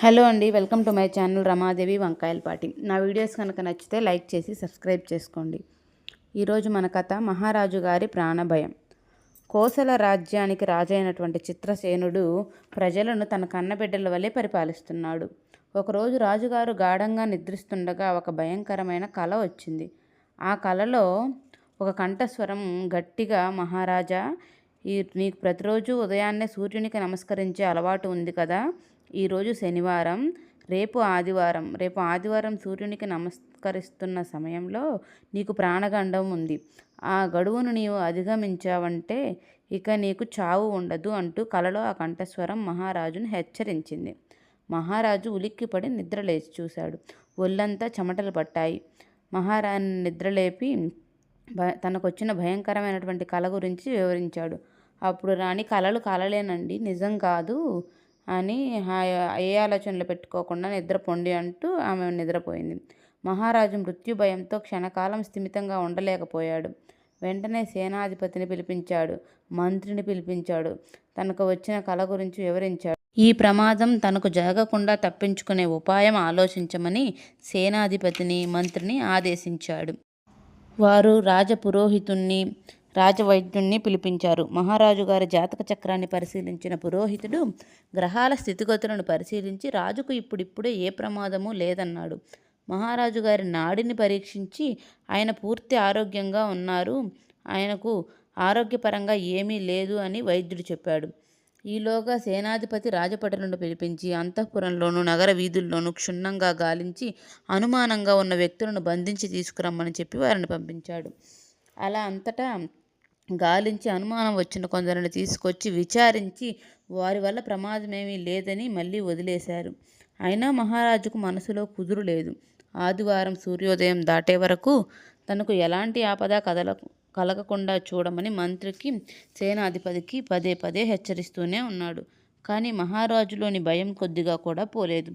Hello అండి welcome to my channel Ramadevi Vankayalapati. నా videos కనుక నచ్చితే లైక్ చేసి సబ్స్క్రైబ్ చేసుకోండి. ఈరోజు మన కథ మహారాజు గారి ప్రాణభయం. కోసల రాజ్యానికి రాజైనటువంటి చిత్రసేనుడు ప్రజలను తన కన్నబిడ్డల వలె పరిపాలిస్తున్నాడు. ఒకరోజు రాజుగారు గాఢంగా నిద్రిస్తుండగా ఒక భయంకరమైన కళ వచ్చింది. ఆ కళలో ఒక కంఠస్వరం గట్టిగా మహారాజా ఈ నీకు ప్రతిరోజు ఉదయాన్నే సూర్యునికి నమస్కరించే అలవాటు ఉంది కదా ఈరోజు శనివారం రేపు ఆదివారం. రేపు ఆదివారం సూర్యునికి నమస్కరిస్తున్న సమయంలో నీకు ప్రాణగండం ఉంది. ఆ గడువును నీవు అధిగమించావంటే ఇక నీకు చావు ఉండదు అంటూ కలలో ఆ కంఠస్వరం మహారాజును హెచ్చరించింది. మహారాజు ఉలిక్కిపడి నిద్రలేచి చూశాడు. ఒళ్ళంతా చెమటలు పట్టాయి. మహారాణి నిద్రలేపి తనకొచ్చిన భయంకరమైనటువంటి కళ గురించి వివరించాడు. అప్పుడు రాణి కలలు కలలేనండి. నిజం కాదు. అని ఏ ఆలోచనలు పెట్టుకోకుండా నిద్రపొండి అంటూ ఆమె నిద్రపోయింది. మహారాజు మృత్యు భయంతో క్షణకాలం స్థిమితంగా ఉండలేకపోయాడు. వెంటనే సేనాధిపతిని పిలిపించాడు మంత్రిని పిలిపించాడు తనకు వచ్చిన కళ గురించి వివరించాడు. ఈ ప్రమాదం తనకు జరగకుండా తప్పించుకునే ఉపాయం ఆలోచించమని సేనాధిపతిని మంత్రిని ఆదేశించాడు. వారు రాజపురోహితుణ్ణి రాజవైద్యుణ్ణి పిలిపించారు. మహారాజు గారి జాతక చక్రాన్ని పరిశీలించిన పురోహితుడు గ్రహాల స్థితిగతులను పరిశీలించి రాజుకు ఇప్పుడిప్పుడే ఏ ప్రమాదము లేదన్నాడు. మహారాజు గారి నాడిని పరీక్షించి ఆయన పూర్తి ఆరోగ్యంగా ఉన్నారు. ఆయనకు ఆరోగ్యపరంగా ఏమీ లేదు అని వైద్యుడు చెప్పాడు. ఈలోగా సేనాధిపతి రాజపటలను పిలిపించి అంతఃపురంలోనూ నగర వీధుల్లోనూ క్షుణ్ణంగా గాలించి అనుమానంగా ఉన్న వ్యక్తులను బంధించి తీసుకురమ్మని చెప్పి వారిని పంపించాడు. అలా అంతటా గాలించి అనుమానం వచ్చిన కొందరిని తీసుకొచ్చి విచారించి వారి వల్ల ప్రమాదమేమీ లేదని మళ్ళీ వదిలేశారు. అయినా మహారాజుకు మనసులో కుదురు లేదు. ఆదివారం సూర్యోదయం దాటే వరకు తనకు ఎలాంటి ఆపద కదల కలగకుండా చూడమని మంత్రికి సేనాధిపతికి పదే పదే హెచ్చరిస్తూనే ఉన్నాడు. కానీ మహారాజులోని భయం కొద్దిగా కూడా పోలేదు.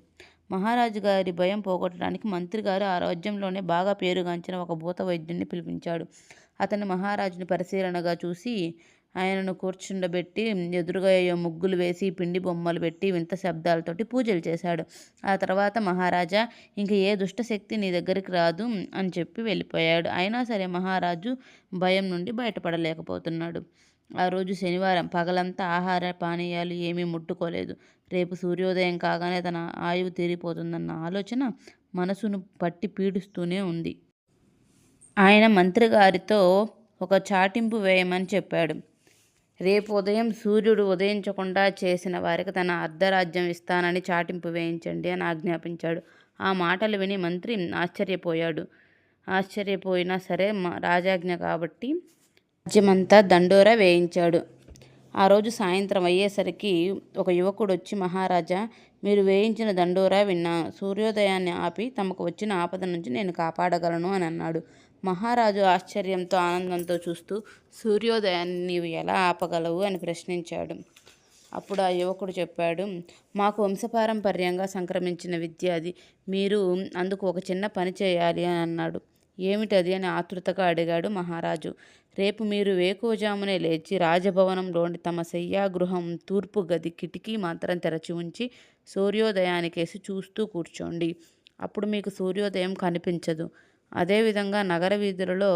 మహారాజు గారి భయం పోగొట్టడానికి మంత్రి గారు ఆ రాజ్యంలోనే బాగా పేరుగాంచిన ఒక భూత వైద్యుడిని పిలిపించాడు. అతను మహారాజుని పరిశీలనగా చూసి ఆయనను కూర్చుండబెట్టి ఎదురుగా ముగ్గులు వేసి పిండి బొమ్మలు పెట్టి వింత శబ్దాలతోటి పూజలు చేశాడు. ఆ తర్వాత మహారాజా ఇంక ఏ దుష్టశక్తి నీ దగ్గరికి రాదు అని చెప్పి వెళ్ళిపోయాడు. అయినా సరే మహారాజు భయం నుండి బయటపడలేకపోతున్నాడు. ఆ రోజు శనివారం పగలంతా ఆహార పానీయాలు ఏమీ ముట్టుకోలేదు. రేపు సూర్యోదయం కాగానే తన ఆయువు తీరిపోతుందన్న ఆలోచన మనసును పట్టి పీడిస్తూనే ఉంది. ఆయన మంత్రి గారితో ఒక చాటింపు వేయమని చెప్పాడు. రేపు ఉదయం సూర్యుడు ఉదయించకుండా చేసిన వారికి తన అర్ధరాజ్యం ఇస్తానని చాటింపు వేయించండి అని ఆజ్ఞాపించాడు. ఆ మాటలు విని మంత్రి ఆశ్చర్యపోయాడు. ఆశ్చర్యపోయినా సరే రాజాజ్ఞ కాబట్టి రాజ్యమంతా దండోరా వేయించాడు. ఆ రోజు సాయంత్రం అయ్యేసరికి ఒక యువకుడు వచ్చి మహారాజా మీరు వేయించిన దండోరా విన్నా సూర్యోదయాన్ని ఆపి తమకు వచ్చిన ఆపద నుంచి నేను కాపాడగలను అని అన్నాడు. మహారాజు ఆశ్చర్యంతో ఆనందంతో చూస్తూ సూర్యోదయాన్ని నీవు ఎలా ఆపగలవు అని ప్రశ్నించాడు. అప్పుడు ఆ యువకుడు చెప్పాడు మాకు వంశపారంపర్యంగా సంక్రమించిన విద్య అది. మీరు అందుకు ఒక చిన్న పని చేయాలి అని అన్నాడు. ఏమిటది అని ఆతృతగా అడిగాడు మహారాజు. రేపు మీరు వేకువజామునే లేచి రాజభవనంలోని తమ శయ్యాగృహం తూర్పు గది కిటికీ మాత్రం తెరచి ఉంచి సూర్యోదయానికేసి చూస్తూ కూర్చోండి. అప్పుడు మీకు సూర్యోదయం కనిపించదు. అదేవిధంగా నగర వీధులలో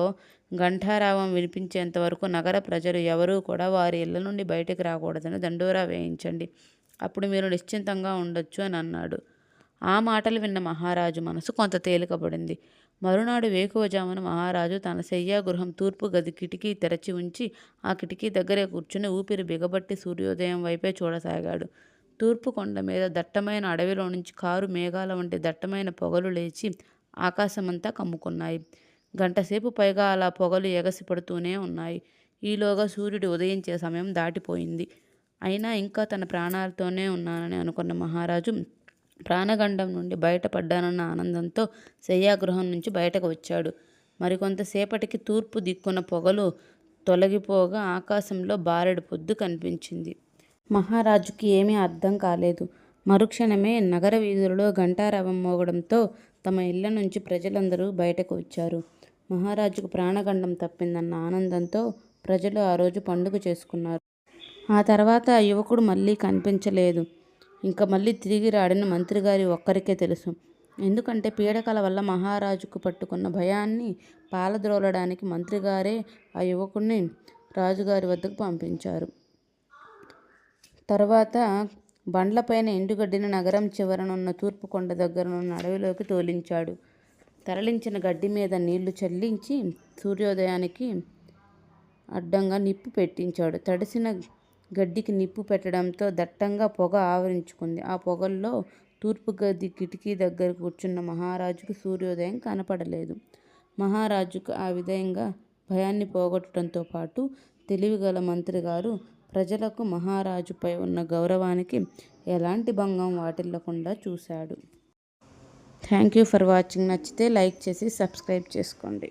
ఘంటారావం వినిపించేంత వరకు నగర ప్రజలు ఎవరూ కూడా వారి ఇళ్ళ నుండి బయటకు రాకూడదని దండోరా వేయించండి. అప్పుడు మీరు నిశ్చింతంగా ఉండొచ్చు అని అన్నాడు. ఆ మాటలు విన్న మహారాజు మనసు కొంత తేలికపడింది. మరునాడు వేకువజామున మహారాజు తన శయ్యా గృహం తూర్పు గది కిటికీ తెరచి ఉంచి ఆ కిటికీ దగ్గరే కూర్చుని ఊపిరి బిగబట్టి సూర్యోదయం వైపే చూడసాగాడు. తూర్పు కొండ మీద దట్టమైన అడవిలో నుంచి కారు మేఘాల వంటి దట్టమైన పొగలు లేచి ఆకాశమంతా కమ్ముకున్నాయి. గంటసేపు పైగా అలా పొగలు ఎగసిపడుతూనే ఉన్నాయి. ఈలోగా సూర్యుడు ఉదయించే సమయం దాటిపోయింది. అయినా ఇంకా తన ప్రాణాలతోనే ఉన్నానని అనుకున్న మహారాజు ప్రాణగండం నుండి బయటపడ్డానన్న ఆనందంతో శయ్యాగృహం నుంచి బయటకు వచ్చాడు. మరికొంతసేపటికి తూర్పు దిక్కున పొగలు తొలగిపోగా ఆకాశంలో బారెడు పొద్దు కనిపించింది. మహారాజుకి ఏమీ అర్థం కాలేదు. మరుక్షణమే నగర వీధులలో గంటారవం మోగడంతో తమ ఇళ్ళ నుంచి ప్రజలందరూ బయటకు వచ్చారు. మహారాజుకు ప్రాణగండం తప్పిందన్న ఆనందంతో ప్రజలు ఆ రోజు పండుగ చేసుకున్నారు. ఆ తర్వాత యువకుడు మళ్ళీ కనిపించలేదు. ఇంకా మళ్ళీ తిరిగి రాడని మంత్రిగారి ఒక్కరికే తెలుసు. ఎందుకంటే పీడకల వల్ల మహారాజుకు పట్టుకున్న భయాన్ని పాలద్రోలడానికి మంత్రిగారే ఆ యువకుణ్ణి రాజుగారి వద్దకు పంపించారు. తర్వాత బండ్లపైన ఎండుగడ్డిని నగరం చివరనున్న తూర్పు కొండ దగ్గరనున్న అడవిలోకి తోలించాడు. తరలించిన గడ్డి మీద నీళ్ళు చల్లించి సూర్యోదయానికి అడ్డంగా నిప్పు పెట్టించాడు. తడిసిన గడ్డికి నిప్పు పెట్టడంతో దట్టంగా పొగ ఆవరించుకుంది. ఆ పొగల్లో తూర్పు గది కిటికీ దగ్గర కూర్చున్న మహారాజుకు సూర్యోదయం కనపడలేదు. మహారాజుకు ఆ విధంగా భయాన్ని పోగొట్టడంతో పాటు తెలివిగల మంత్రి గారు ప్రజలకు మహారాజుపై ఉన్న గౌరవానికి ఎలాంటి భంగం వాటిల్లకుండా చూశాడు. Thank you for watching. నచ్చితే లైక్ చేసి సబ్స్క్రైబ్ చేసుకోండి.